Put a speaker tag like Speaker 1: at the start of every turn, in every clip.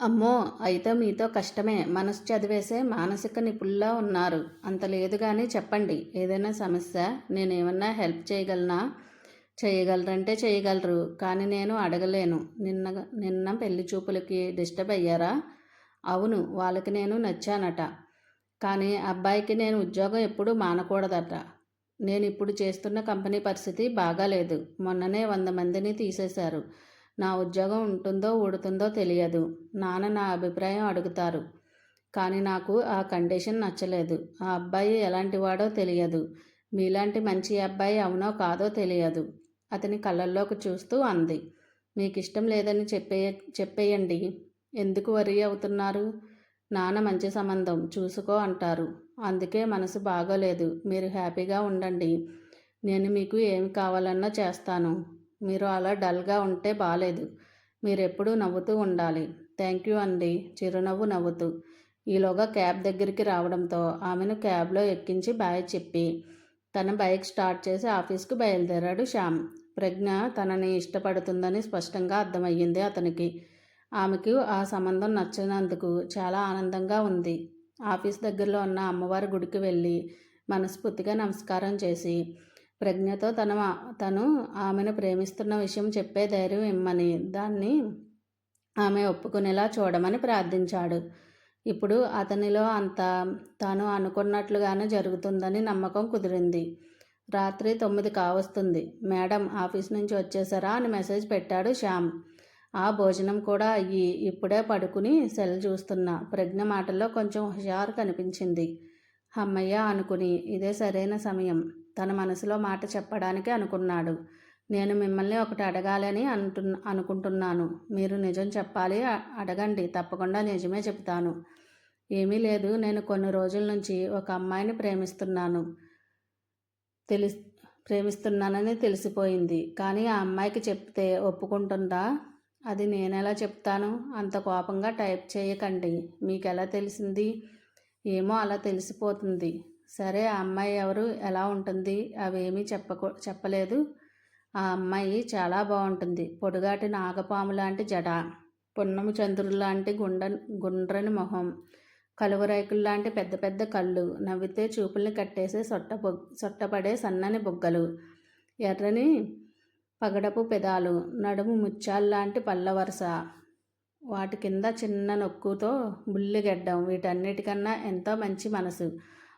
Speaker 1: అమ్మో అయితే మీతో కష్టమే. మనసు చదివేసే మానసిక నిపుణుల్లా ఉన్నారు. అంత లేదు కానీ చెప్పండి. ఏదైనా సమస్య నేనేమన్నా హెల్ప్ చేయగలనా? చేయగలరంటే చేయగలరు కానీ నేను అడగలేను. నిన్న నిన్న పెళ్ళి చూపులకి డిస్టర్బ్ అయ్యారా? అవును వాళ్ళకి నేను నచ్చానట. కానీ అబ్బాయికి నేను ఉద్యోగం ఎప్పుడూ మానకూడదట. నేను ఇప్పుడు చేస్తున్న కంపెనీ పరిస్థితి బాగాలేదు. మొన్ననే వంద మందిని తీసేశారు. నా ఉద్యోగం ఉంటుందో ఊడుతుందో తెలియదు. నాన్న నా అభిప్రాయం అడుగుతారు. కానీ నాకు ఆ కండిషన్ నచ్చలేదు. ఆ అబ్బాయి ఎలాంటి వాడో తెలియదు. మీలాంటి మంచి అబ్బాయి అవునో కాదో తెలియదు. అతని కళ్ళల్లోకి చూస్తూ అంది. మీకు ఇష్టం లేదని చెప్పే చెప్పేయండి. ఎందుకు వరి అవుతున్నారు? నాన్న మంచి సంబంధం. చూసుకో అంటారు. అందుకే మనసు బాగోలేదు. మీరు హ్యాపీగా ఉండండి. నేను మీకు ఏమి కావాలన్నా చేస్తాను. మీరు అలా డల్గా ఉంటే బాగాలేదు మీరు ఎప్పుడూ నవ్వుతూ ఉండాలి. థ్యాంక్ యూ అండి. చిరునవ్వు నవ్వుతూ. ఈలోగా క్యాబ్ దగ్గరికి రావడంతో ఆమెను క్యాబ్లో ఎక్కించి బాయ్ చెప్పి తన బైక్ స్టార్ట్ చేసి ఆఫీస్కు బయలుదేరాడు శ్యామ్. ప్రజ్ఞ తనని ఇష్టపడుతుందని స్పష్టంగా అర్థమయ్యింది అతనికి. ఆమెకు ఆ సంబంధం నచ్చినందుకు చాలా ఆనందంగా ఉంది. ఆఫీస్ దగ్గరలో ఉన్న అమ్మవారి గుడికి వెళ్ళి మనస్ఫూర్తిగా నమస్కారం చేసి ప్రజ్ఞతో తన తను ఆమెను ప్రేమిస్తున్న విషయం చెప్పే ధైర్యం ఇమ్మని దాన్ని ఆమె ఒప్పుకునేలా చూడమని ప్రార్థించాడు. ఇప్పుడు అతనిలో అంత తాను అనుకున్నట్లుగానే జరుగుతుందని నమ్మకం కుదిరింది. రాత్రి తొమ్మిది కావస్తుంది. మేడం ఆఫీస్ నుంచి వచ్చేసారా అని మెసేజ్ పెట్టాడు శ్యామ్. ఆ భోజనం కూడా అయ్యి ఇప్పుడే పడుకుని సెల్ చూస్తున్నా. ప్రజ్ఞ మాటల్లో కొంచెం హుషారు కనిపించింది. అమ్మయ్య అనుకుని ఇదే సరైన సమయం. తన మనసులో మాట చెప్పడానికి అనుకున్నాడు. నేను మిమ్మల్ని ఒకటి అడగాలని అంటు అనుకుంటున్నాను. మీరు నిజం చెప్పాలి అడగండి. తప్పకుండా నిజమే చెప్తాను ఏమీ లేదు. నేను కొన్ని రోజుల నుంచి ఒక అమ్మాయిని ప్రేమిస్తున్నాను. తెలి ప్రేమిస్తున్నానని తెలిసిపోయింది. కానీ ఆ అమ్మాయికి చెప్తే ఒప్పుకుంటుందా? అది నేనెలా చెప్తాను? అంత కోపంగా టైప్ చేయకండి. మీకు ఎలా తెలిసింది? ఏమో అలా తెలిసిపోతుంది. సరే ఆ అమ్మాయి ఎవరు? ఎలా ఉంటుంది? అవేమీ చెప్పకూ చెప్పలేదు. ఆ అమ్మాయి చాలా బాగుంటుంది. పొడుగాటి నాగపాము లాంటి జడ పున్నము చంద్రుడు లాంటి గుండ గుండ్రని మొహం కలువరేకులు లాంటి పెద్ద పెద్ద కళ్ళు నవ్వితే చూపుల్ని కట్టేసే సొట్ట బొగ్ సొట్టపడే సన్నని బుగ్గలు ఎర్రని పగడపు పెదాలు నడుము ముత్యాల్లాంటి పళ్ళ వరుస వాటి కింద చిన్న నొక్కుతో బుల్లిగెడ్డం వీటన్నిటికన్నా ఎంతో మంచి మనసు.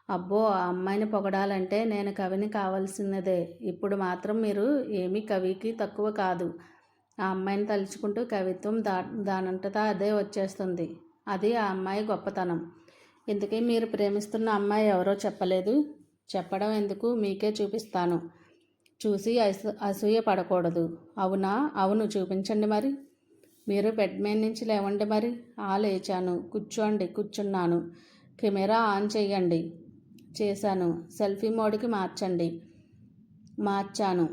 Speaker 1: అబ్బో ఆ అమ్మాయిని పొగడాలంటే నేను కవిని కావాల్సినదే. ఇప్పుడు మాత్రం మీరు ఏమీ కవికి తక్కువ కాదు. ఆ అమ్మాయిని తలుచుకుంటూ కవిత్వం దా దానంతటా అదే వచ్చేస్తుంది. అది ఆ అమ్మాయి గొప్పతనం. ఇందుకే మీరు ప్రేమిస్తున్న అమ్మాయి ఎవరో చెప్పలేదు? చెప్పడం ఎందుకు? మీకే చూపిస్తాను. చూసి అసూ అసూయ పడకూడదు. అవునా? అవును చూపించండి మరి. మీరు బెడ్ మీద నుంచి లేవండి మరి. ఆ లేచాను. కూర్చోండి కూర్చున్నాను. కెమెరా ఆన్ చేయండి. చేశాను. సెల్ఫీ మోడ్కి మార్చండి. మార్చాను.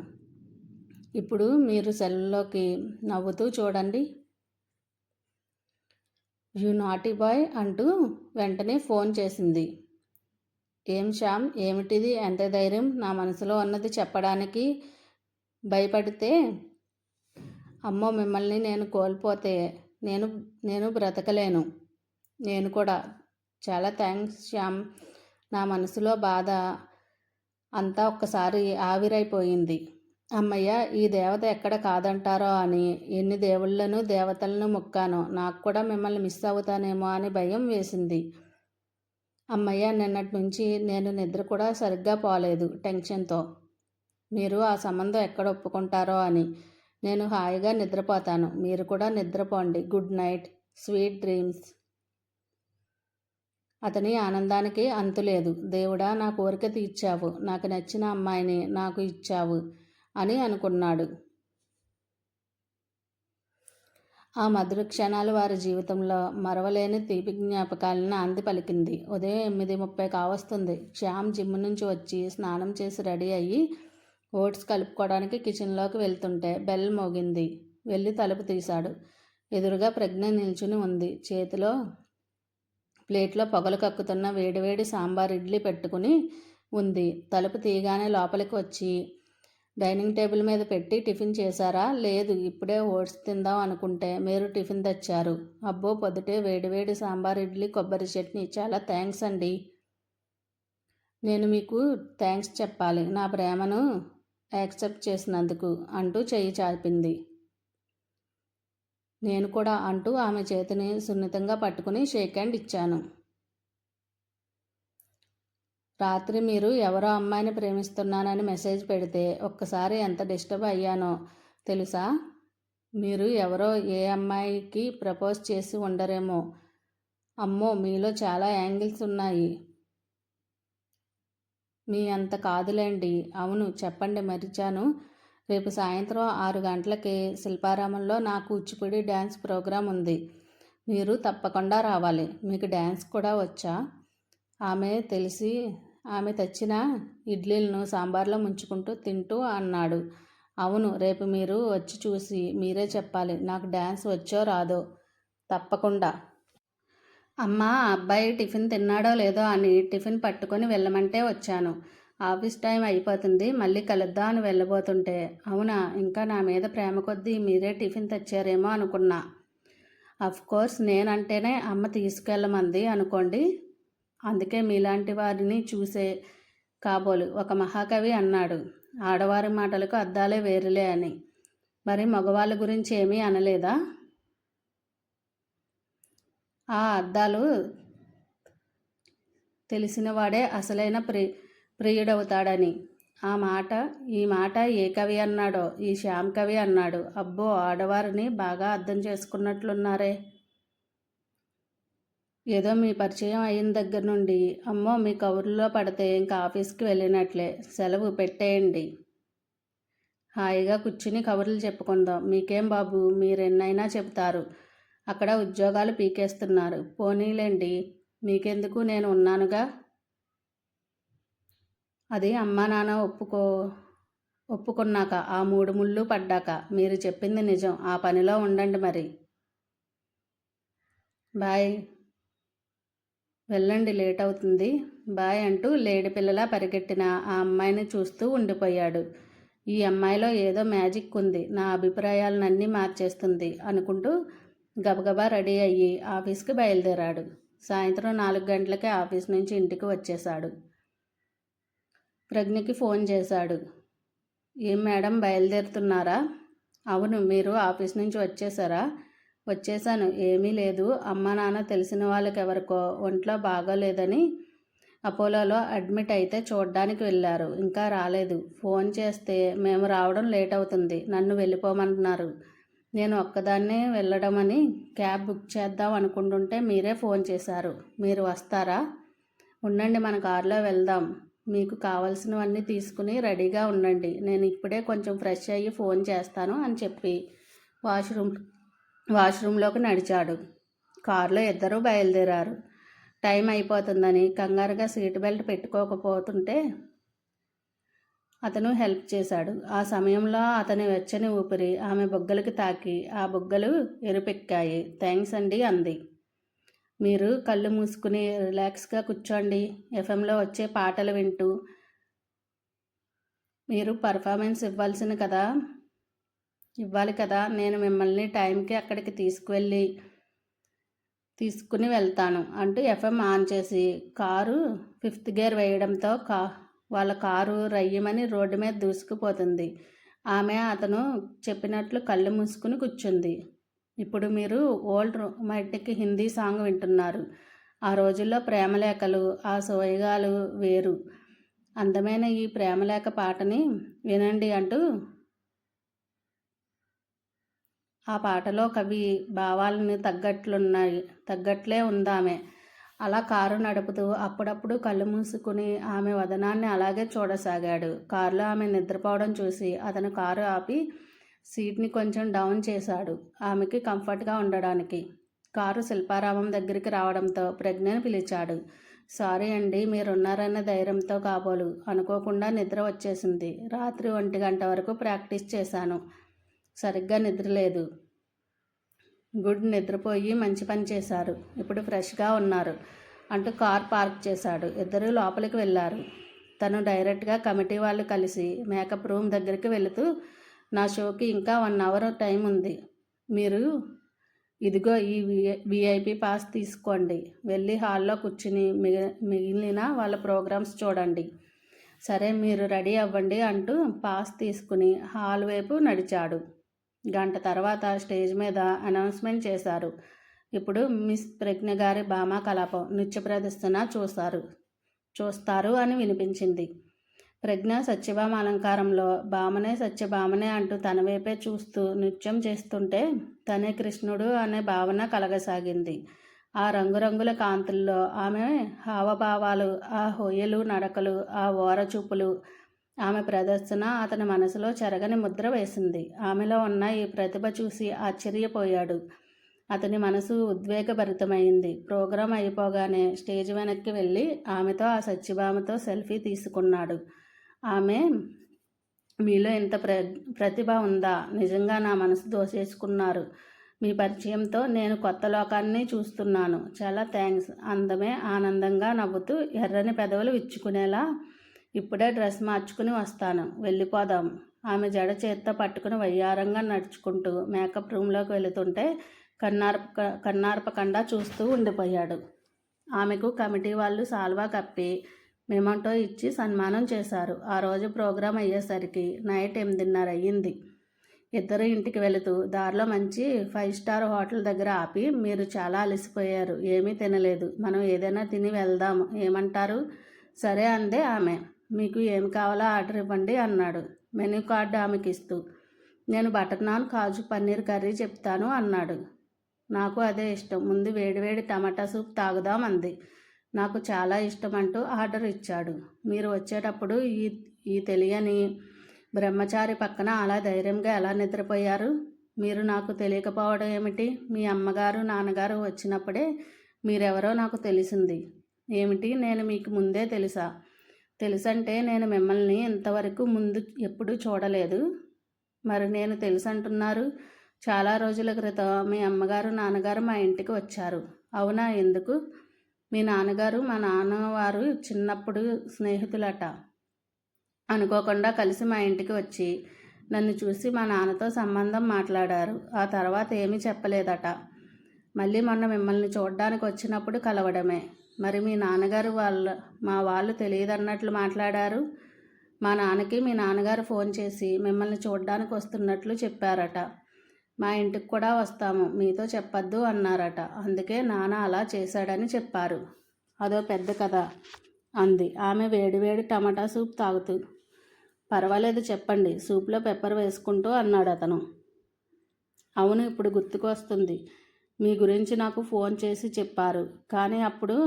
Speaker 1: ఇప్పుడు మీరు సెల్లోకి నవ్వుతూ చూడండి. యు నాటీ బాయ్ అంటూ వెంటనే ఫోన్ చేసింది. ఏం శ్యామ్? ఏమిటిది? ఎంత ధైర్యం? నా మనసులో ఉన్నది చెప్పడానికి భయపడితే అమ్మో మిమ్మల్ని నేను కోల్పోతే నేను నేను బ్రతకలేను. నేను కూడా. చాలా థ్యాంక్స్ శ్యామ్. నా మనసులో బాధ అంతా ఒక్కసారి ఆవిరైపోయింది. అమ్మయ్య ఈ దేవత ఎక్కడ కాదంటారో అని ఎన్ని దేవుళ్ళను దేవతలను మొక్కానో నాకు కూడా మిమ్మల్ని మిస్ అవుతానేమో అని భయం వేసింది. అమ్మయ్య నిన్నటి నుంచి నేను నిద్ర కూడా సరిగ్గా పోలేదు టెన్షన్తో. మీరు ఆ సంబంధం ఎక్కడ ఒప్పుకుంటారో అని నేను హాయిగా నిద్రపోతాను. మీరు కూడా నిద్రపోండి. Good night. Sweet dreams. అతని ఆనందానికి అంతులేదు దేవుడా నా కోరిక తీర్చావు. నాకు నచ్చిన అమ్మాయిని నాకు ఇచ్చావు అని అనుకున్నాడు. ఆ మధుర క్షణాలు వారి జీవితంలో మరవలేని తీపి జ్ఞాపకాలను అంది పలికింది. ఉదయం ఎనిమిది ముప్పై కావస్తుంది. శ్యామ్ జిమ్ నుంచి వచ్చి స్నానం చేసి రెడీ అయ్యి ఓట్స్ కలుపుకోవడానికి కిచెన్లోకి వెళ్తుంటే బెల్ మోగింది. వెళ్ళి తలుపు తీశాడు. ఎదురుగా ప్రజ్ఞ నిల్చుని ఉంది. చేతిలో ప్లేట్లో పొగలు కక్కుతున్న వేడివేడి సాంబార్ ఇడ్లీ పెట్టుకుని ఉంది. తలుపు తీయగానే లోపలికి వచ్చి డైనింగ్ టేబుల్ మీద పెట్టి టిఫిన్ చేశారా? లేదు ఇప్పుడే ఓట్స్ తిందాం అనుకుంటే మీరు టిఫిన్ తెచ్చారు. అబ్బో పొద్దుటే వేడివేడి సాంబార్ ఇడ్లీ కొబ్బరి చట్నీ చాలా థ్యాంక్స్ అండి. నేను మీకు థ్యాంక్స్ చెప్పాలి. నా ప్రేమను యాక్సెప్ట్ చేసినందుకు అంటూ చెయ్యి చాపింది. నేను కూడా అంటూ ఆమె చేతిని సున్నితంగా పట్టుకుని షేక్ హ్యాండ్ ఇచ్చాను. రాత్రి మీరు ఎవరో అమ్మాయిని ప్రేమిస్తున్నానని మెసేజ్ పెడితే ఒక్కసారి ఎంత డిస్టర్బ్ అయ్యానో తెలుసా? మీరు ఎవరో ఏ అమ్మాయికి ప్రపోజ్ చేసి ఉండరేమో. అమ్మో మీలో చాలా యాంగిల్స్ ఉన్నాయి. మీ అంత కాదులేండి. అవును చెప్పండి మరిచాను. రేపు సాయంత్రం ఆరు గంటలకి శిల్పారామంలో నా కూచిపూడి డ్యాన్స్ ప్రోగ్రాం ఉంది. మీరు తప్పకుండా రావాలి. మీకు డ్యాన్స్ కూడా వచ్చా? ఆమె తెలిసి ఆమె తెచ్చిన ఇడ్లీలను సాంబార్లో ముంచుకుంటూ తింటూ అన్నాడు. అవును రేపు మీరు వచ్చి చూసి మీరే చెప్పాలి. నాకు డ్యాన్స్ వచ్చో రాదో? తప్పకుండా. అమ్మ అబ్బాయి టిఫిన్ తిన్నాడో లేదో అని టిఫిన్ పట్టుకొని వెళ్ళమంటే వచ్చాను. ఆఫీస్ టైం అయిపోతుంది మళ్ళీ కలుద్దాం అని వెళ్ళబోతుంటే అవునా ఇంకా నా మీద ప్రేమ కొద్దీ మీరే టిఫిన్ తెచ్చారేమో అనుకున్నా. అఫ్ కోర్స్ నేనంటేనే అమ్మ తీసుకెళ్ళమంది అనుకోండి. అందుకే మీలాంటి వారిని చూసే కాబోలు ఒక మహాకవి అన్నాడు. ఆడవారి మాటలకు అద్దాలే వేరులే అని. మరి మగవాళ్ళ గురించి ఏమీ అనలేదా? ఆ అద్దాలు తెలిసినవాడే అసలైన ప్రి ప్రియుడవుతాడని. ఆ మాట ఈ మాట ఏ కవి అన్నాడో ఈ శ్యామ్ కవి అన్నాడు అబ్బో ఆడవారిని బాగా అర్థం చేసుకున్నట్లున్నారే. ఏదో మీ పరిచయం అయిన దగ్గర నుండి అమ్మో మీ కబుర్లో పడితే ఇంకా ఆఫీస్కి వెళ్ళినట్లే సెలవు పెట్టేయండి. హాయిగా కూర్చుని కబుర్లు చెప్పుకుందాం. మీకేం బాబు మీరెన్నైనా చెబుతారు. అక్కడ ఉద్యోగాలు పీకేస్తున్నారు. పోనీలేండి మీకెందుకు నేను ఉన్నానుగా? అది అమ్మా నాన్న ఒప్పుకో ఒప్పుకున్నాక ఆ మూడు ముళ్ళు పడ్డాక. మీరు చెప్పింది నిజం. ఆ పనిలో ఉండండి మరి. బాయ్. వెళ్ళండి లేట్ అవుతుంది బాయ్ అంటూ లేడి పిల్లలా పరిగెట్టిన ఆ అమ్మాయిని చూస్తూ ఉండిపోయాడు. ఈ అమ్మాయిలో ఏదో మ్యాజిక్ ఉంది. నా అభిప్రాయాలన్నీ మార్చేస్తుంది అనుకుంటూ గబగబా రెడీ అయ్యి ఆఫీస్కి బయలుదేరాడు. సాయంత్రం నాలుగు గంటలకే ఆఫీస్ నుంచి ఇంటికి వచ్చేశాడు. ప్రజ్ఞకి ఫోన్ చేశాడు. ఏం మేడం బయలుదేరుతున్నారా? అవును మీరు ఆఫీస్ నుంచి వచ్చేసారా వచ్చేసాను ఏమీ లేదు. అమ్మ నాన్న తెలిసిన వాళ్ళకి ఎవరికో ఒంట్లో బాగోలేదని అపోలోలో అడ్మిట్ అయితే చూడడానికి వెళ్ళారు. ఇంకా రాలేదు. ఫోన్ చేస్తే మేము రావడం లేట్ అవుతుంది. నన్ను వెళ్ళిపోమంటున్నారు నేను ఒక్కదాన్నే వెళ్ళడం అని క్యాబ్ బుక్ చేద్దాం అనుకుంటుంటే మీరే ఫోన్ చేశారు. మీరు వస్తారా? ఉండండి మన కారులో వెళ్దాం. మీకు కావలసినవన్నీ తీసుకుని రెడీగా ఉండండి. నేను ఇప్పుడే కొంచెం ఫ్రెష్ అయ్యి ఫోన్ చేస్తాను అని చెప్పి వాష్రూమ్ వాష్రూమ్లోకి నడిచాడు. కారులో ఇద్దరూ బయలుదేరారు. టైం అయిపోతుందని కంగారుగా సీట్ బెల్ట్ పెట్టుకోకపోతుంటే అతను హెల్ప్ చేశాడు. ఆ సమయంలో అతని వెచ్చని ఊపిరి ఆమె బుగ్గలకి తాకి ఆ బుగ్గలు ఎరుపెక్కాయి. థ్యాంక్స్ అండి అంది. మీరు కళ్ళు మూసుకుని రిలాక్స్గా కూర్చోండి. ఎఫ్ఎంలో వచ్చే పాటలు వింటూ మీరు పర్ఫార్మెన్స్ ఇవ్వాల్సిన కదా? ఇవ్వాలి కదా? నేను మిమ్మల్ని టైంకి అక్కడికి తీసుకువెళ్ళి తీసుకుని వెళ్తాను అంటూ ఎఫ్ఎం ఆన్ చేసి కారు ఫిఫ్త్ గేర్ వేయడంతో కా వాళ్ళ కారు రయ్యమని రోడ్డు మీద దూసుకుపోతుంది. ఆమె అతను చెప్పినట్లు కళ్ళు మూసుకుని కూర్చుంది. ఇప్పుడు మీరు ఓల్డ్ రొమాంటిక్ హిందీ సాంగ్ వింటున్నారు. ఆ రోజుల్లో ప్రేమలేఖలు ఆ సోయగాలు వేరు. అందమైన ఈ ప్రేమలేఖ పాటని వినండి అంటూ ఆ పాటలో కవి భావాలని తగ్గట్లున్నాయి తగ్గట్లే ఉందామె. అలా కారు నడుపుతూ అప్పుడప్పుడు కళ్ళు మూసుకుని ఆమె వదనాన్ని అలాగే చూడసాగాడు. కారులో ఆమె నిద్రపోవడం చూసి అతను కారు ఆపి సీట్ని కొంచెం డౌన్ చేశాడు. ఆమెకి కంఫర్ట్గా ఉండడానికి. కారు శిల్పారామం దగ్గరికి రావడంతో ప్రజ్ఞను పిలిచాడు. సారీ అండి మీరున్నారన్న ధైర్యంతో కాబోలు. అనుకోకుండా నిద్ర వచ్చేసింది. రాత్రి ఒంటి గంట వరకు ప్రాక్టీస్ చేశాను. సరిగ్గా నిద్ర లేదు. గుడ్ నిద్రపోయి మంచి పని చేశారు. ఇప్పుడు ఫ్రెష్గా ఉన్నారు అంటూ కార్ పార్క్ చేశాడు. ఇద్దరు లోపలికి వెళ్ళారు. తను డైరెక్ట్గా కమిటీ వాళ్ళు కలిసి మేకప్ రూమ్ దగ్గరికి వెళుతూ నా షోకి ఇంకా వన్ అవర్ టైం ఉంది. మీరు ఇదిగో ఈ విఐపి పాస్ తీసుకోండి. వెళ్ళి హాల్లో కూర్చుని మిగి మిగిలిన వాళ్ళ ప్రోగ్రామ్స్ చూడండి. సరే మీరు రెడీ అవ్వండి అంటూ పాస్ తీసుకుని హాల్ వైపు నడిచాడు. గంట తర్వాత స్టేజ్ మీద అనౌన్స్మెంట్ చేశారు. ఇప్పుడు మిస్ ప్రజ్ఞ గారి భామా కలాపం నృత్య ప్రదర్శన చూస్తారు చూస్తారు అని వినిపించింది. ప్రజ్ఞ సత్యభామ అలంకారంలో భామనే సత్యభామనే అంటూ తన వైపే చూస్తూ నృత్యం చేస్తుంటే తనే కృష్ణుడు అనే భావన కలగసాగింది. ఆ రంగురంగుల కాంతుల్లో ఆమె హావభావాలు ఆ హొయ్యలు నడకలు ఆ ఓరచూపులు ఆమె ప్రదర్శన అతని మనసులో చెరగని ముద్ర వేసింది. ఆమెలో ఉన్న ఈ ప్రతిభ చూసి ఆశ్చర్యపోయాడు. అతని మనసు ఉద్వేగభరితమైంది. ప్రోగ్రాం అయిపోగానే స్టేజ్ వెనక్కి వెళ్ళి ఆమెతో ఆ సత్యభామతో సెల్ఫీ తీసుకున్నాడు. ఆమె మీలో ఇంత ప్ర ప్రతిభ ఉందా? నిజంగా నా మనసు దోసేసుకున్నారు. మీ పరిచయంతో నేను కొత్త లోకాన్ని చూస్తున్నాను. చాలా థ్యాంక్స్ అందమే ఆనందంగా నవ్వుతూ ఎర్రని పెదవులు విచ్చుకునేలా ఇప్పుడే డ్రెస్ మార్చుకుని వస్తాను. వెళ్ళిపోదాం. ఆమె జడ చేత్తో పట్టుకుని వయ్యారంగా నడుచుకుంటూ మేకప్ రూమ్లోకి వెళుతుంటే కన్నార్ప కన్నార్పకుండా చూస్తూ ఉండిపోయాడు. ఆమెకు కమిటీ వాళ్ళు సాల్వా కప్పి మెమంటో ఇచ్చి సన్మానం చేశారు. ఆ రోజు ప్రోగ్రాం అయ్యేసరికి నైట్ ఎనిమిదిన్నర అయ్యింది. ఇద్దరు ఇంటికి వెళుతూ దారిలో మంచి ఫైవ్ స్టార్ హోటల్ దగ్గర ఆపి మీరు చాలా అలసిపోయారు. ఏమీ తినలేదు. మనం ఏదైనా తిని వెళ్దాము. ఏమంటారు? సరే అందే ఆమె. మీకు ఏమి కావాలో ఆర్డర్ ఇవ్వండి అన్నాడు. మెనూ కార్డు ఆమెకి ఇస్తూ. నేను బటర్ నాన్ కాజు పన్నీర్ కర్రీ చెప్తాను అన్నాడు. నాకు అదే ఇష్టం. ముందు వేడివేడి టమాటా సూప్ తాగుదాం అంది. నాకు చాలా ఇష్టం అంటూ ఆర్డర్ ఇచ్చాడు. మీరు వచ్చేటప్పుడు ఈ ఈ తెలియని బ్రహ్మచారి పక్కన అలా ధైర్యంగా ఎలా నిద్రపోయారు? మీరు నాకు తెలియకపోవడం ఏమిటి? మీ అమ్మగారు నాన్నగారు వచ్చినప్పుడే మీరెవరో నాకు తెలిసింది. ఏమిటి? నేను మీకు ముందే తెలుసా? తెలుసంటే నేను మిమ్మల్ని ఇంతవరకు ముందు ఎప్పుడూ చూడలేదు. మరి నేను తెలుసంటున్నారు. చాలా రోజుల క్రితం మీ అమ్మగారు నాన్నగారు మా ఇంటికి వచ్చారు. అవునా? ఎందుకు? మీ నాన్నగారు మా నాన్నవారు చిన్నప్పుడు స్నేహితులట. అనుకోకుండా కలిసి మా ఇంటికి వచ్చి నన్ను చూసి మా నాన్నతో సంబంధం మాట్లాడారు. ఆ తర్వాత ఏమీ చెప్పలేదట. మళ్ళీ మొన్న మిమ్మల్ని చూడడానికి వచ్చినప్పుడు కలవడమే. మరి మీ నాన్నగారు వాళ్ళ మా వాళ్ళు తెలియదన్నట్లు మాట్లాడారు? మా నాన్నకి మీ నాన్నగారు ఫోన్ చేసి మిమ్మల్ని చూడడానికి వస్తున్నట్లు చెప్పారట. మా ఇంటికి కూడా వస్తాము మీతో చెప్పద్దు అన్నారట. అందుకే నాన్న అలా చేశాడని చెప్పారు. అదో పెద్ద కథ అంది. ఆమె వేడివేడి టమాటా సూప్ తాగుతూ పర్వాలేదు చెప్పండి సూప్లో పెప్పర్ వేసుకుంటూ అన్నాడు అతను. అవును ఇప్పుడు గుర్తుకొస్తుంది మీ గురించి నాకు ఫోన్ చేసి చెప్పారు. కానీ అప్పుడు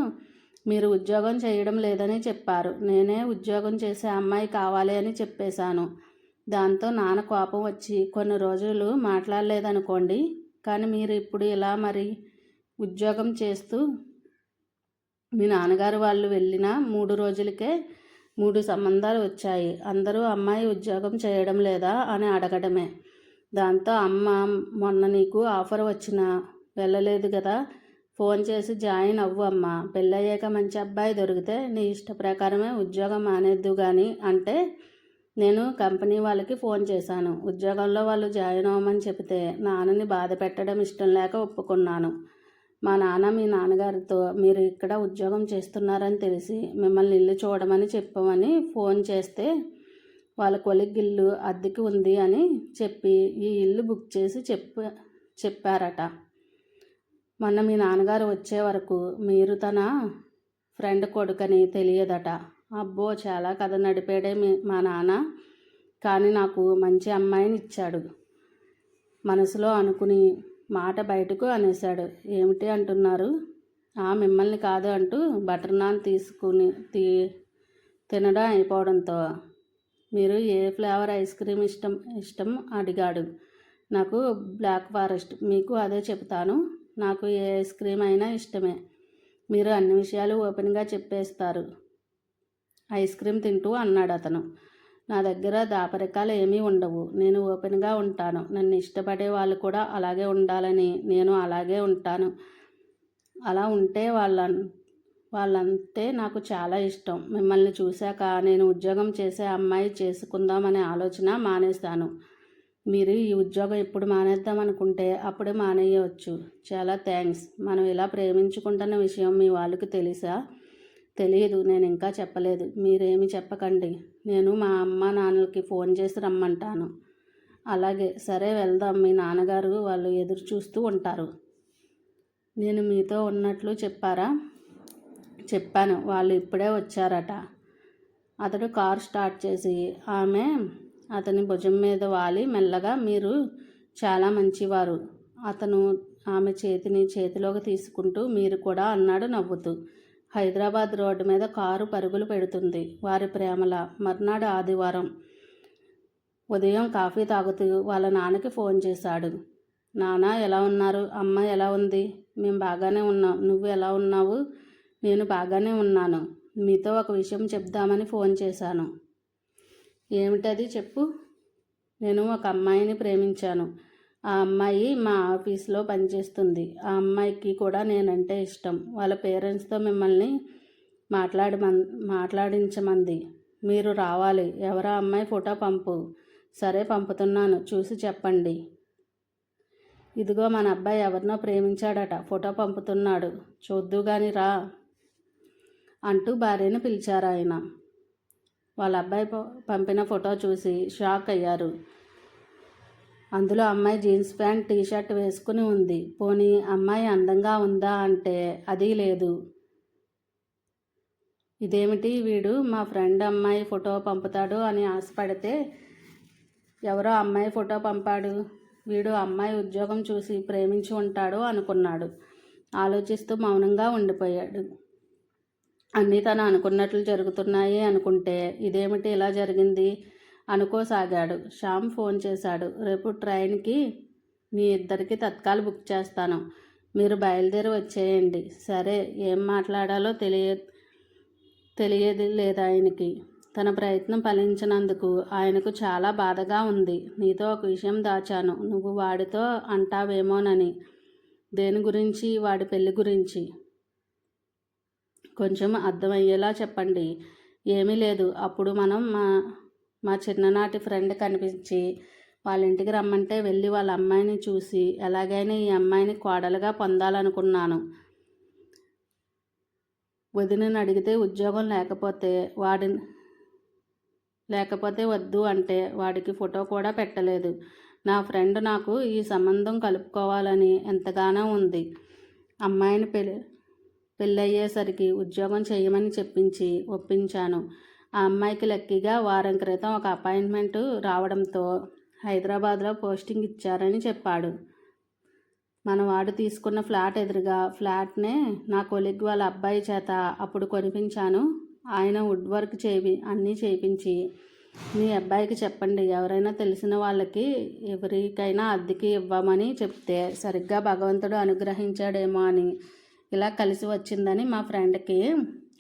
Speaker 1: మీరు ఉద్యోగం చేయడం లేదని చెప్పారు. నేనే ఉద్యోగం చేసే అమ్మాయి కావాలి అని చెప్పేశాను. దాంతో నాన్న కోపం వచ్చి కొన్ని రోజులు మాట్లాడలేదనుకోండి కానీ మీరు ఇప్పుడు ఇలా మరి ఉద్యోగం చేస్తూ మీ నాన్నగారు వాళ్ళు వెళ్ళిన మూడు రోజులకే మూడు సంబంధాలు వచ్చాయి. అందరూ అమ్మాయి ఉద్యోగం చేయడం లేదా అని అడగడమే. దాంతో అమ్మ మొన్న నీకు ఆఫర్ వచ్చినా వెళ్ళలేదు కదా ఫోన్ చేసి జాయిన్ అవ్వు అమ్మ. పెళ్ళయ్యాక మంచి అబ్బాయి దొరికితే నీ ఇష్ట ప్రకారమే ఉద్యోగం మానేద్దు కానీ అంటే నేను కంపెనీ వాళ్ళకి ఫోన్ చేశాను. ఉద్యోగంలో వాళ్ళు జాయిన్ అవ్వమని చెబితే నాన్నని బాధ పెట్టడం ఇష్టం లేక ఒప్పుకున్నాను. మా నాన్న మీ నాన్నగారితో మీరు ఇక్కడ ఉద్యోగం చేస్తున్నారని తెలిసి మిమ్మల్ని ఇల్లు చూడమని చెప్పమని ఫోన్ చేస్తే వాళ్ళ కొలిగ్ ఇల్లు అద్దెకి ఉంది అని చెప్పి ఈ ఇల్లు బుక్ చేసి చెప్ప చెప్పారట. మొన్న మీ నాన్నగారు వచ్చే వరకు మీరు తన ఫ్రెండ్ కొడుకని తెలియదట. అబ్బో చాలా కథ నడిపాడే మా నాన్న. కానీ నాకు మంచి అమ్మాయిని ఇచ్చాడు. మనసులో అనుకుని మాట బయటకు అనేశాడు. ఏమిటి అంటున్నారు? ఆ మిమ్మల్ని కాదు అంటూ బటర్ నాన్ తీసుకుని తీ తినడం అయిపోవడంతో. మీరు ఏ ఫ్లేవర్ ఐస్ క్రీమ్ ఇష్టం ఇష్టం అడిగాడు. నాకు బ్లాక్ ఫారెస్ట్ మీకు అదే చెప్తాను నాకు ఏ ఐస్ క్రీమ్ అయినా ఇష్టమే. మీరు అన్ని విషయాలు ఓపెన్గా చెప్పేస్తారు. ఐస్ క్రీమ్ తింటూ అన్నాడు అతను నా దగ్గర దాపరికాలు ఏమీ ఉండవు. నేను ఓపెన్గా ఉంటాను. నన్ను ఇష్టపడే వాళ్ళు కూడా అలాగే ఉండాలని నేను అలాగే ఉంటాను. అలా ఉంటే వాళ్ళ వాళ్ళంతే నాకు చాలా ఇష్టం. మిమ్మల్ని చూశాక నేను ఉద్యోగం చేసే అమ్మాయి చేసుకుందామనే ఆలోచన మానేస్తాను. మీరు ఈ ఉద్యోగం ఎప్పుడు మానేద్దాం అనుకుంటే అప్పుడే మానేయవచ్చు చాలా థ్యాంక్స్. మనం ఇలా ప్రేమించుకుంటున్న విషయం మీ వాళ్ళకి తెలుసా? తెలియదు నేను ఇంకా చెప్పలేదు. మీరేమి చెప్పకండి. నేను మా అమ్మ నాన్నలకి ఫోన్ చేసి రమ్మంటాను. అలాగే సరే వెళ్దాం. మీ నాన్నగారు వాళ్ళు ఎదురు చూస్తూ ఉంటారు. నేను మీతో ఉన్నట్లు చెప్పారా? చెప్పాను. వాళ్ళు ఇప్పుడే వచ్చారట. అతడు కార్ స్టార్ట్ చేసి ఆమె అతని భుజం మీద వాలి మెల్లగా మీరు చాలా మంచివారు. అతను ఆమె చేతిని చేతిలోకి తీసుకుంటూ మీరు కూడా అన్నాడు నవ్వుతూ. హైదరాబాద్ రోడ్డు మీద కారు పరుగులు పెడుతుంది. వారి ప్రేమల మర్నాడు ఆదివారం ఉదయం కాఫీ తాగుతూ వాళ్ళ నాన్నకి ఫోన్ చేశాడు. నాన్న ఎలా ఉన్నారు? అమ్మ ఎలా ఉంది? మేము బాగానే ఉన్నాం. నువ్వు ఎలా ఉన్నావు? నేను బాగానే ఉన్నాను. మీతో ఒక విషయం చెప్దామని ఫోన్ చేశాను. ఏమిటది చెప్పు. నేను ఒక అమ్మాయిని ప్రేమించాను. ఆ అమ్మాయి మా ఆఫీస్లో పనిచేస్తుంది. ఆ అమ్మాయికి కూడా నేనంటే ఇష్టం. వాళ్ళ పేరెంట్స్తో మిమ్మల్ని మాట్లాడి మాట్లాడించమంది. మీరు రావాలి. ఎవరా అమ్మాయి ఫోటో పంపు. సరే పంపుతున్నాను. చూసి చెప్పండి. ఇదిగో మన అబ్బాయి ఎవరినో ప్రేమించాడట. ఫోటో పంపుతున్నాడు. చూద్దు గాని రా అంటూ భార్యను పిలిచారు ఆయన వాళ్ళ అబ్బాయి పంపిన ఫోటో చూసి షాక్ అయ్యారు. అందులో అమ్మాయి జీన్స్ ప్యాంట్ టీషర్ట్ వేసుకుని ఉంది. పోనీ అమ్మాయి అందంగా ఉందా అంటే అది లేదు. ఇదేమిటి వీడు? మా ఫ్రెండ్ అమ్మాయి ఫోటో పంపుతాడు అని ఆశపడితే ఎవరో అమ్మాయి ఫోటో పంపాడు. వీడు అమ్మాయి ఉద్యోగం చూసి ప్రేమించి ఉంటాడు అనుకున్నాడు. ఆలోచిస్తూ మౌనంగా ఉండిపోయాడు. అన్నీ తను అనుకున్నట్లు జరుగుతున్నాయి అనుకుంటే ఇదేమిటి ఇలా జరిగింది? అనుకోసాగాడు. శ్యామ్ ఫోన్ చేశాడు. రేపు ట్రైన్కి మీ ఇద్దరికి తత్కాలు బుక్ చేస్తాను. మీరు బయలుదేరి వచ్చేయండి. సరే ఏం మాట్లాడాలో తెలియ తెలియదు లేదు ఆయనకి. తన ప్రయత్నం ఫలించినందుకు ఆయనకు చాలా బాధగా ఉంది. నీతో ఒక విషయం దాచాను. నువ్వు వాడితో అంటావేమోనని. దేని గురించి? వాడి పెళ్ళి గురించి. కొంచెం అర్థమయ్యేలా చెప్పండి. ఏమీ లేదు. అప్పుడు మనం మా మా చిన్ననాటి ఫ్రెండ్ కనిపించి వాళ్ళ ఇంటికి రమ్మంటే వెళ్ళి వాళ్ళ అమ్మాయిని చూసి ఎలాగైనా ఈ అమ్మాయిని కోడలుగా పొందాలనుకున్నాను. వదినని అడిగితే ఉద్యోగం లేకపోతే వాడిని లేకపోతే వద్దు అంటే వాడికి ఫోటో కూడా పెట్టలేదు. నా ఫ్రెండ్ నాకు ఈ సంబంధం కలుపుకోవాలని ఎంతగానో ఉంది. అమ్మాయిని పెళ్ళి పెళ్ళయ్యేసరికి ఉద్యోగం చేయమని చెప్పించి ఒప్పించాను. ఆ అమ్మాయికి లక్కీగా వారం క్రితం ఒక అపాయింట్మెంట్ రావడంతో హైదరాబాద్లో పోస్టింగ్ ఇచ్చారని చెప్పాడు. మన వాడు తీసుకున్న ఫ్లాట్ ఎదురుగా ఫ్లాట్నే నా కొలిగ్ వాళ్ళ అబ్బాయి చేత అప్పుడు కొనిపించాను. ఆయన వుడ్ వర్క్ చేయి అన్నీ చేయించి మీ అబ్బాయికి చెప్పండి ఎవరైనా తెలిసిన వాళ్ళకి ఎవరికైనా అద్దెకి ఇవ్వమని చెప్తే సరిగ్గా భగవంతుడు అనుగ్రహించాడేమో అని ఇలా కలిసి వచ్చిందని మా ఫ్రెండ్కి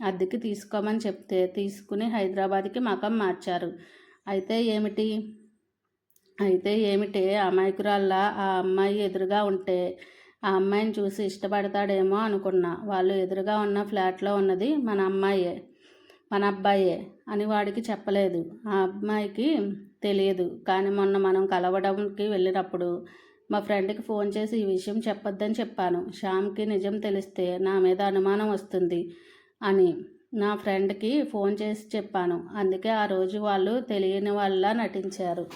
Speaker 1: అద్దెకి తీసుకోమని చెప్తే తీసుకుని హైదరాబాద్కి మకం మార్చారు. అయితే ఏమిటి? అయితే ఏమిటి? అమాయకురాల్లా ఆ అమ్మాయి ఎదురుగా ఉంటే ఆ అమ్మాయిని చూసి ఇష్టపడతాడేమో అనుకున్నా. వాళ్ళు ఎదురుగా ఉన్న ఫ్లాట్లో ఉన్నది మన అమ్మాయే మన అబ్బాయే అని వాడికి చెప్పలేదు. ఆ అమ్మాయికి తెలియదు. కానీ మొన్న మనం కలవడానికి వెళ్ళినప్పుడు మా ఫ్రెండ్కి ఫోన్ చేసి ఈ విషయం చెప్పొద్దని చెప్పాను. శ్యామ్కి నిజం తెలిస్తే నా మీద అనుమానం వస్తుంది. అని నా ఫ్రెండ్కి ఫోన్ చేసి చెప్పాను. అందుకే ఆ రోజు వాళ్ళు తెలియని వాళ్ళ నటించారు.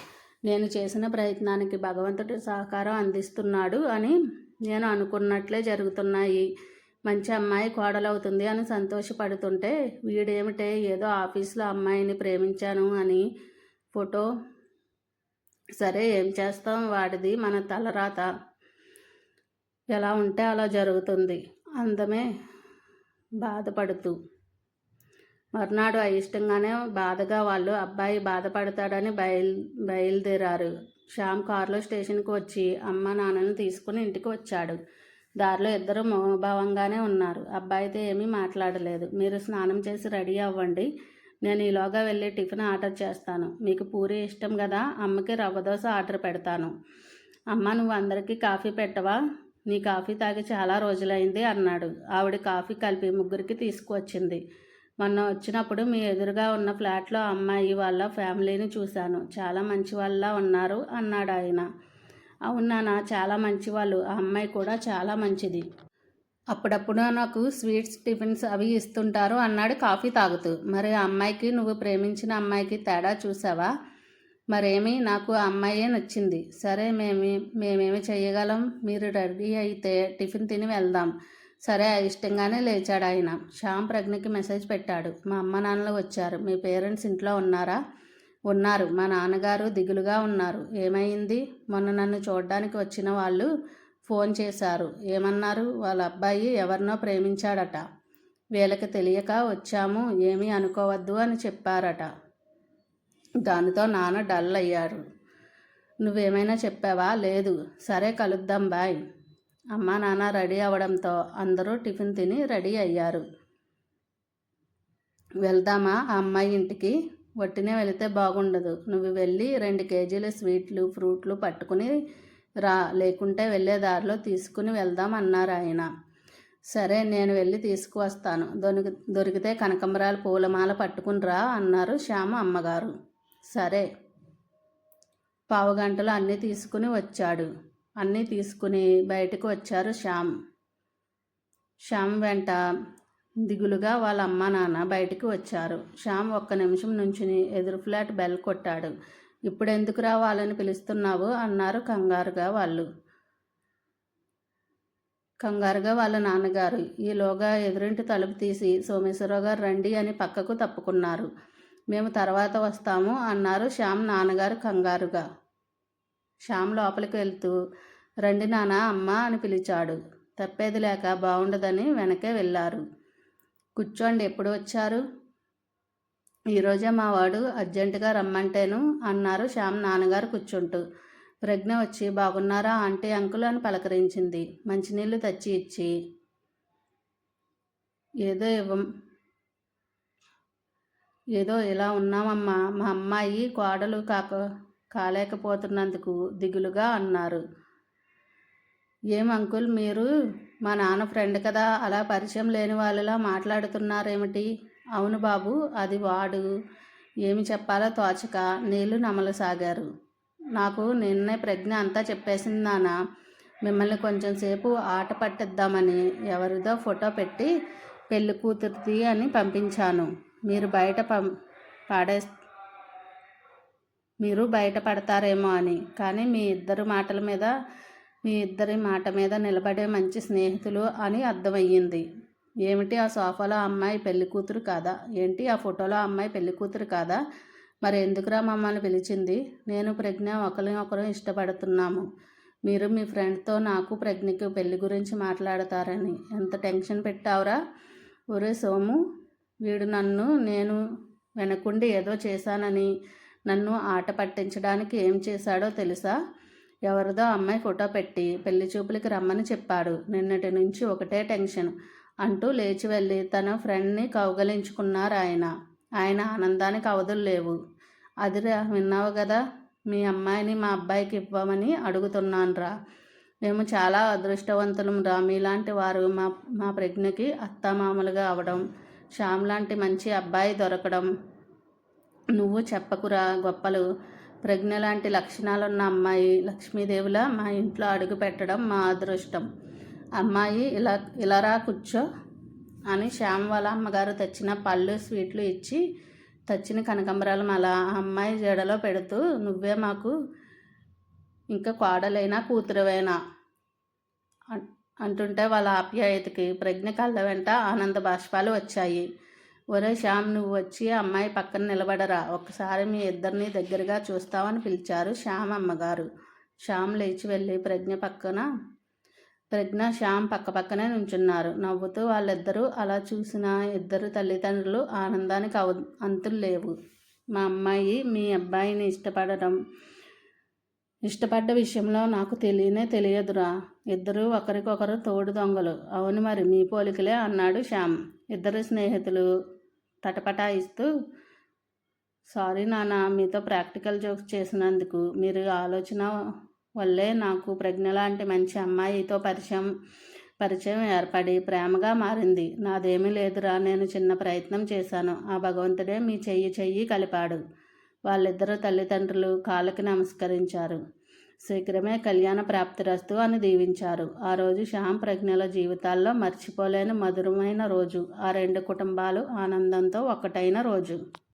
Speaker 1: నేను చేసిన ప్రయత్నానికి భగవంతుడి సహకారం అందిస్తున్నాడు అని నేను అనుకున్నట్లే జరుగుతున్నాయి. మంచి అమ్మాయి కోడలవుతుంది అని సంతోషపడుతుంటే వీడేమిటే ఏదో ఆఫీస్లో అమ్మాయిని ప్రేమించాను అని ఫోటో. సరే ఏం చేస్తాం? వాడిది మన తలరాత. ఎలా ఉంటే అలా జరుగుతుంది. అందమే బాధపడుతూ. మర్నాడు అయిష్టంగానే బాధగా వాళ్ళు అబ్బాయి బాధపడతాడని బయలు బయలుదేరారు. శ్యామ్ కారులో స్టేషన్కి వచ్చి అమ్మ నాన్నని తీసుకుని ఇంటికి వచ్చాడు. దారిలో ఇద్దరు మోభావంగానే ఉన్నారు. అబ్బాయితో ఏమీ మాట్లాడలేదు. మీరు స్నానం చేసి రెడీ అవ్వండి. నేను ఈలోగా వెళ్ళి టిఫిన్ ఆర్డర్ చేస్తాను. మీకు పూరి ఇష్టం కదా అమ్మకి రవ్వ దోశ ఆర్డర్ పెడతాను. అమ్మ నువ్వు అందరికీ కాఫీ పెట్టవా? నీ కాఫీ తాగి చాలా రోజులైంది అన్నాడు. ఆవిడ కాఫీ కలిపి ముగ్గురికి తీసుకువచ్చింది. మొన్న వచ్చినప్పుడు మీ ఎదురుగా ఉన్న ఫ్లాట్లో అమ్మాయి వాళ్ళ ఫ్యామిలీని చూశాను. చాలా మంచి వాళ్ళ ఉన్నారు అన్నాడు ఆయన. అవునానా చాలా మంచివాళ్ళు. ఆ అమ్మాయి కూడా చాలా మంచిది. అప్పుడప్పుడు నాకు స్వీట్స్ టిఫిన్స్ అవి ఇస్తుంటారు అన్నాడు కాఫీ తాగుతూ. మరి ఆ అమ్మాయికి నువ్వు ప్రేమించిన అమ్మాయికి తేడా చూసావా మరేమి నాకు ఆ అమ్మాయే నచ్చింది. సరే మేమే మేమేమి చేయగలం మీరు రెడీ అయితే టిఫిన్ తిని వెళ్దాం. సరే ఇష్టంగానే లేచాడు ఆయన. శ్యామ్ ప్రజ్ఞకి మెసేజ్ పెట్టాడు. మా అమ్మ నాన్నలు వచ్చారు. మీ పేరెంట్స్ ఇంట్లో ఉన్నారా? ఉన్నారు. మా నాన్నగారు దిగులుగా ఉన్నారు. ఏమైంది? మొన్న నన్ను చూడడానికి వచ్చిన వాళ్ళు ఫోన్ చేశారు. ఏమన్నారు? వాళ్ళ అబ్బాయి ఎవరినో ప్రేమించాడట. వీళ్ళకి తెలియక వచ్చాము. ఏమీ అనుకోవద్దు అని చెప్పారట. దానితో నాన్న డల్ అయ్యారు. నువ్వేమైనా చెప్పావా? లేదు. సరే కలుద్దాం బాయ్. అమ్మ నాన్న రెడీ అవ్వడంతో అందరూ టిఫిన్ తిని రెడీ అయ్యారు. వెళ్దామా? ఆ అమ్మాయి ఇంటికి? వట్టినే వెళితే బాగుండదు. నువ్వు వెళ్ళి రెండు కేజీల స్వీట్లు ఫ్రూట్లు పట్టుకుని రా. లేకుంటే వెళ్ళే దారిలో తీసుకుని వెళ్దాం అన్నారు ఆయన. సరే నేను వెళ్ళి తీసుకువస్తాను. దొరికి దొరికితే కనకంబరాలు పూలమాల పట్టుకుని రా అన్నారు శ్యామ అమ్మగారు. సరే. పావుగంటలో అన్నీ తీసుకుని వచ్చాడు. అన్నీ తీసుకుని బయటకు వచ్చారు శ్యామ్. శ్యామ్ వెంట దిగులుగా వాళ్ళ అమ్మ నాన్న బయటికి వచ్చారు. శ్యామ్ ఒక్క నిమిషం నుంచుని ఎదురు ఫ్లాట్ బెల్ కొట్టాడు. ఇప్పుడు ఎందుకు రావాలని పిలుస్తున్నావు? అన్నారు కంగారుగా వాళ్ళు. కంగారుగా వాళ్ళ నాన్నగారు. ఈలోగా ఎదురింటి తలుపు తీసి సోమేశ్వరరావు గారు రండి అని పక్కకు తప్పుకున్నారు. మేము తర్వాత వస్తాము అన్నారు శ్యామ్ నాన్నగారు కంగారుగా. శ్యామ్ లోపలికి వెళ్తూ రండి నాన్న అమ్మ అని పిలిచాడు. తప్పేది లేక బాగుండదని వెనకే వెళ్ళారు. కూర్చోండి ఎప్పుడు వచ్చారు? ఈరోజే మా వాడు అర్జెంటుగా రమ్మంటేను అన్నారు శ్యామ్ నాన్నగారు కూర్చుంటూ. ప్రజ్ఞ వచ్చి బాగున్నారా ఆంటీ? అంకుల్ అని పలకరించింది. మంచినీళ్ళు తెచ్చి ఇచ్చి ఏదో ఇవ్వం ఏదో ఇలా ఉన్నామమ్మా మా అమ్మాయి కోడలు కాక కాలేకపోతున్నందుకు దిగులుగా అన్నారు. ఏం అంకుల్ మీరు? మా నాన్న ఫ్రెండ్ కదా అలా పరిచయం లేని వాళ్ళలా మాట్లాడుతున్నారేమిటి? అవును బాబు అది వాడు. ఏమి చెప్పాలో తోచక నీళ్ళు నమలసాగారు. నాకు నిన్నే ప్రజ్ఞ అంతా చెప్పేసింది నాన్న. మిమ్మల్ని కొంచెం సేపు ఆట పట్టిద్దామని ఎవరిదో ఫోటో పెట్టి పెళ్ళి కూతురుది అని పంపించాను. మీరు బయట పం పాడే మీరు బయట పడతారేమో అని. కానీ మీ ఇద్దరు మాటల మీద మీ ఇద్దరి మాట మీద నిలబడే మంచి స్నేహితులు అని అర్థమయ్యింది. ఏమిటి ఆ సోఫాలో అమ్మాయి పెళ్ళి కూతురు కాదా? ఏంటి ఆ ఫోటోలో అమ్మాయి పెళ్ళి కూతురు కాదా? మరి ఎందుకురా మమ్మల్ని పిలిచింది? నేను ప్రజ్ఞ ఒకరిని ఒకరు ఇష్టపడుతున్నాము. మీరు మీ ఫ్రెండ్తో నాకు ప్రజ్ఞకి పెళ్ళి గురించి మాట్లాడతారని. ఎంత టెన్షన్ పెట్టావురా? ఒరే సోము వీడు నన్ను నేను వెనకుండి ఏదో చేశానని నన్ను ఆట పట్టించడానికి ఏం చేశాడో తెలుసా? ఎవరిదో అమ్మాయి ఫోటో పెట్టి పెళ్ళి చూపులకి రమ్మని చెప్పాడు. నిన్నటి నుంచి ఒకటే టెన్షన్. అంటూ లేచి వెళ్ళి తన ఫ్రెండ్ని కౌగలించుకున్నారు ఆయన. ఆయన ఆనందానికి అవధులు లేవు. అదిరా విన్నావు కదా? మీ అమ్మాయిని మా అబ్బాయికి ఇవ్వమని అడుగుతున్నానురా. మేము చాలా అదృష్టవంతులం రా. మీలాంటి వారు మా మా ప్రజ్ఞకి అత్తమామలుగా అవడం. శ్యామ్ లాంటి మంచి అబ్బాయి దొరకడం. నువ్వు చెప్పకురా గొప్పలు. ప్రజ్ఞ లాంటి లక్షణాలున్న అమ్మాయి లక్ష్మీదేవుల మా ఇంట్లో అడుగు పెట్టడం మా అదృష్టం. అమ్మాయి ఇలా ఇలారా కూర్చో అని శ్యామ్ వాళ్ళ అమ్మగారు తెచ్చిన పళ్ళు స్వీట్లు ఇచ్చి తెచ్చిన కనకంబరాలు అలా ఆ అమ్మాయి జడలో పెడుతూ నువ్వే మాకు ఇంకా కోడలైనా కూతురువైనా? అంటుంటే వాళ్ళ ఆప్యాయతకి ప్రజ్ఞ కళ్ళ వెంట ఆనంద బాష్పాలు వచ్చాయి. ఒరే శ్యామ్ నువ్వు వచ్చి అమ్మాయి పక్కన నిలబడరా. ఒకసారి మీ ఇద్దరిని దగ్గరగా చూస్తావని పిలిచారు శ్యామ్ అమ్మగారు. శ్యామ్ లేచి వెళ్ళి ప్రజ్ఞ పక్కన ప్రజ్ఞ శ్యామ్ పక్కపక్కనే నుంచున్నారు. నవ్వుతూ వాళ్ళిద్దరూ అలా చూసిన ఇద్దరు తల్లిదండ్రులు ఆనందానికి అవ అంతులు లేవు. మా అమ్మాయి మీ అబ్బాయిని ఇష్టపడడం ఇష్టపడ్డ విషయంలో నాకు తెలియనే తెలియదురా. ఇద్దరూ ఒకరికొకరు తోడు దొంగలు. అవును మరి మీ పోలికలే అన్నాడు శ్యామ్. ఇద్దరు స్నేహితులు తటపటాయిస్తూ సారీ నాన్న మీతో ప్రాక్టికల్ జోక్స్ చేసినందుకు. మీరు ఆలోచన వల్లే నాకు ప్రజ్ఞ లాంటి మంచి అమ్మాయితో పరిచయం పరిచయం ఏర్పడి ప్రేమగా మారింది. నాదేమీ లేదురా నేను చిన్న ప్రయత్నం చేశాను. ఆ భగవంతుడే మీ చెయ్యి చెయ్యి కలిపాడు. వాళ్ళిద్దరూ తల్లిదండ్రులు కాళ్ళకి నమస్కరించారు. శీఘ్రమే కళ్యాణ ప్రాప్తిరస్తు అని దీవించారు. ఆ రోజు శ్యామ్ ప్రజ్ఞల జీవితాల్లో మర్చిపోలేని మధురమైన రోజు. ఆ రెండు కుటుంబాలు ఆనందంతో ఒకటైన రోజు.